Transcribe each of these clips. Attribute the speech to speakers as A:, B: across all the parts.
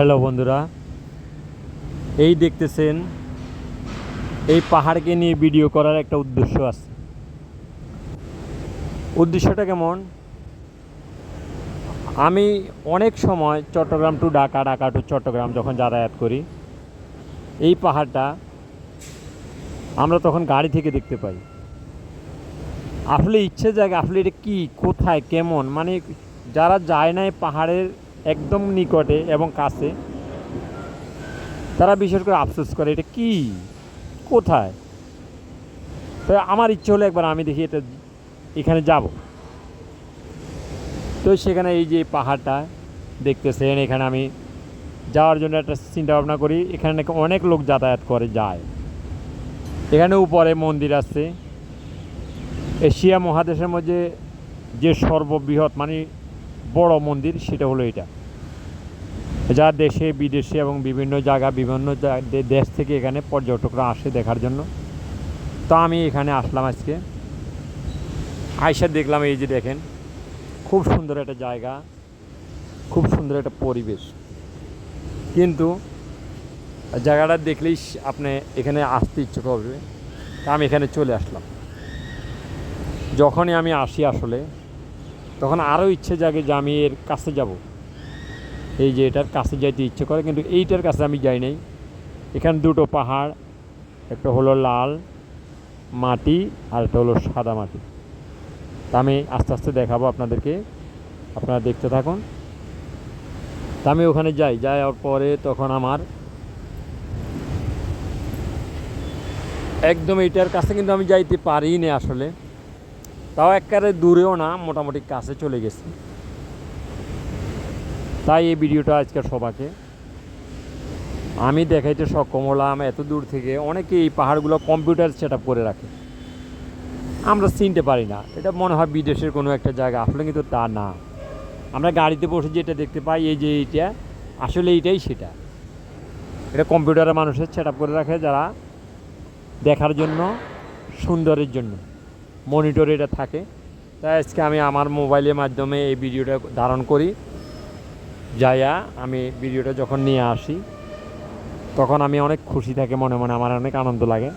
A: Hello বন্ধুরা, এই দেখতেছেন, এই পাহাড়কে নিয়ে ভিডিও করার একটা উদ্দেশ্য আছে। উদ্দেশ্যটা কেমন? আমি অনেক সময় চট্টগ্রাম টু ঢাকা ঢাকা টু চট্টগ্রাম যখন যাতায়াত করি, এই পাহাড়টা আমরা তখন গাড়ি থেকে দেখতে পাই। আসলে ইচ্ছে জায়গা আসলে এটা কী, কোথায়, কেমন? মানে যারা যায় না পাহাড়ের একদম নিকটে এবং কাছে, তারা বিশেষ করে আফসোস করে, এটা কি? কোথায়? তো আমার ইচ্ছে হলো একবার আমি দেখি এটা, এখানে যাব। তো সেখানে এই যে পাহাড়টা দেখতেছেন, এখানে আমি যাওয়ার জন্য একটা চিন্তা ভাবনা করি, এখানে নাকি অনেক লোক যাতায়াত করে, যায়। এখানে উপরে মন্দির আছে। এশিয়া মহাদেশের মধ্যে যে সর্ববৃহৎ মানে বড় মন্দির, সেটা হলো এটা। যা দেশে, বিদেশে এবং বিভিন্ন জায়গা বিভিন্ন দেশ থেকে এখানে পর্যটকরা আসে দেখার জন্য। তো আমি এখানে আসলাম আজকে। আয়সা দেখলাম এই যে দেখেন, খুব সুন্দর একটা জায়গা, খুব সুন্দর একটা পরিবেশ। কিন্তু জায়গাটা দেখলেই আপনি এখানে আসতে ইচ্ছে করবে। তা আমি এখানে চলে আসলাম। যখনই আমি আসি আসলে, তখন আরও ইচ্ছে জাগে যে আমি এর কাছে যাব। এই যে এটার কাছে যাইতে ইচ্ছে করে, কিন্তু এইটার কাছে আমি যাই নাই। এখানে দুটো পাহাড়, একটা হলো লাল মাটি আর একটা হলো সাদা মাটি। তা আমি আস্তে আস্তে দেখাবো আপনাদেরকে, আপনারা দেখতে থাকুন। তা আমি ওখানে যাই, যাওয়ার পরে তখন আমার একদম এইটার কাছে কিন্তু আমি যাইতে পারি না আসলে। তাও একবারে দূরেও না, মোটামুটি কাছে চলে গেছি। তাই এই ভিডিওটা আজকের সবাকে আমি দেখাইতে সক্ষম হলাম এত দূর থেকে অনেকে এই পাহাড়গুলো কম্পিউটার সেট করে রাখে। আমরা চিনতে পারি না। এটা মনে হয় বিদেশের কোনো একটা জায়গা, আসলে কিন্তু তা না। আমরা গাড়িতে বসে যেটা দেখতে পাই, এই যে এইটা, আসলে এইটাই সেটা। এটা কম্পিউটারে মানুষের সেট করে রাখে যারা দেখার জন্য, সুন্দরের জন্য। মনিটরে এটা থাকে। তাই আজকে আমি আমার মোবাইলের মাধ্যমে এই ভিডিওটা ধারণ করি। যাইয়া আমি ভিডিওটা যখন নিয়ে আসি, তখন আমি অনেক খুশি থাকে, মনে মনে আমার অনেক আনন্দ লাগে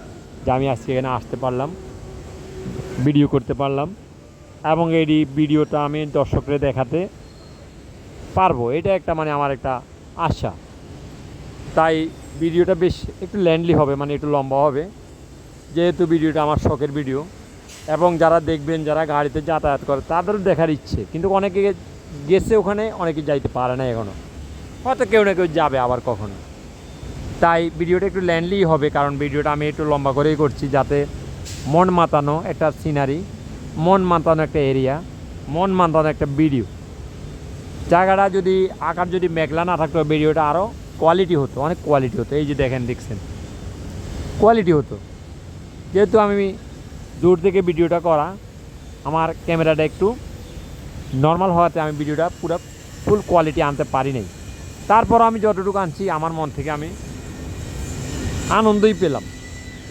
A: যে আমি আজকে এখানে আসতে পারলাম ভিডিও করতে পারলাম, এবং এই ভিডিওটা আমি দর্শকদের দেখাতে পারব। এটা একটা মানে আমার একটা আশা। তাই ভিডিওটা বেশ একটু ল্যান্ডলি হবে মানে একটু লম্বা হবে, যেহেতু ভিডিওটা আমার শখের ভিডিও এবং যারা দেখবেন, যারা গাড়িতে যাতায়াত করে, তাদেরও দেখার ইচ্ছে। কিন্তু অনেকে গেছে ওখানে, অনেকে যাইতে পারে না এখনও হয়তো কেউ না কেউ যাবে আবার কখনো। তাই ভিডিওটা একটু ল্যান্ডলি হবে, কারণ ভিডিওটা আমি একটু লম্বা করেই করছি যাতে মন মাতানো একটা সিনারি মন মাতানো একটা এরিয়া মন মাতানো একটা ভিডিও জায়গাটা যদি, আকার যদি মেঘলা না থাকতো ভিডিওটা আরও কোয়ালিটি হতো, অনেক কোয়ালিটি হতো। এই যে দেখেন, দেখছেন? কোয়ালিটি হতো। যেহেতু আমি দূর থেকে ভিডিওটা করা, আমার ক্যামেরাটা একটু নর্মাল হওয়াতে আমি ভিডিওটা পুরো ফুল কোয়ালিটি আনতে পারি নাই তারপর আমি যতটুকু আনছি, আমার মন থেকে আমি আনন্দই পেলাম।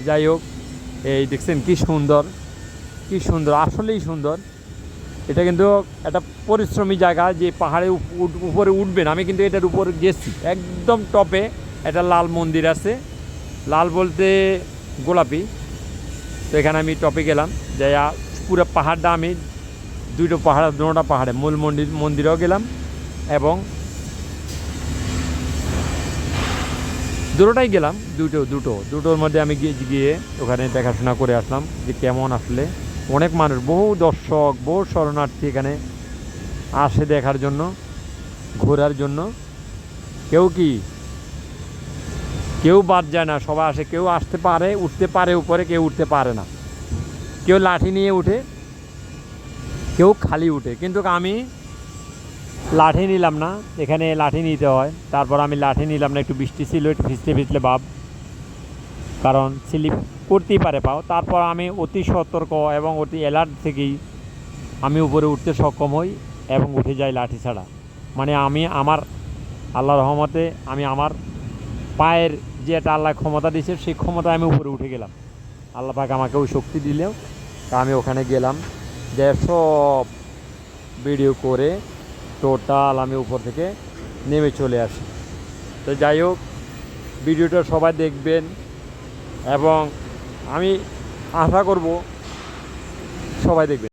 A: যাই হোক, এই দেখছেন কি সুন্দর কি সুন্দর, আসলেই সুন্দর। এটা কিন্তু একটা পরিশ্রমী জায়গা, যে পাহাড়ে উপরে উঠবেন। আমি কিন্তু এটার উপর গেছি, একদম টপে। একটা লাল মন্দির আছে, লাল বলতে গোলাপি। তো এখানে আমি টপে গেলাম যাই পুরো পাহাড়টা আমি দুটো পাহাড়, দুটা পাহাড়ে। মূল মন্দির, মন্দিরেও গেলাম এবং দুটোটাই গেলাম, দুটো দুটো। দুটোর মধ্যে আমি গিয়ে গিয়ে ওখানে দেখাশোনা করে আসলাম যে কেমন আসলে। অনেক মানুষ, বহু দর্শক, বহু শরণার্থী এখানে আসে দেখার জন্য, ঘোরার জন্য। কেউ কি? কেউ বাদ যায় না, সবাই আসে। কেউ আসতে পারে, উঠতে পারে, উপরে কেউ উঠতে পারে না। কেউ লাঠি নিয়ে উঠে কেউ খালি উঠে। কিন্তু আমি লাঠি নিলাম না, এখানে লাঠি নিতে হয়। তারপর আমি লাঠি নিলাম না, একটু বৃষ্টি ছিল, একটু ভিজতে ভিজলে ভাব কারণ স্লিপ করতেই পারে পাও। তারপর আমি অতি সতর্ক এবং অতি অ্যালার্ট থেকেই আমি উপরে উঠতে সক্ষম হই এবং উঠে যাই লাঠি ছাড়া। মানে আমি আমার আল্লাহ রহমতে আমি আমার পায়ের যে একটা আল্লাহ ক্ষমতা দিয়েছে, সেই ক্ষমতা আমি উপরে উঠে গেলাম। আল্লাহ পাক আমাকে ওই শক্তি দিলেও তা আমি ওখানে গেলাম। যে ভিডিও করে টোটাল আমি উপর থেকে নেমে চলে আসি। তো যাই হোক, ভিডিওটা সবাই দেখবেন এবং আমি আশা করব সবাই দেখবেন।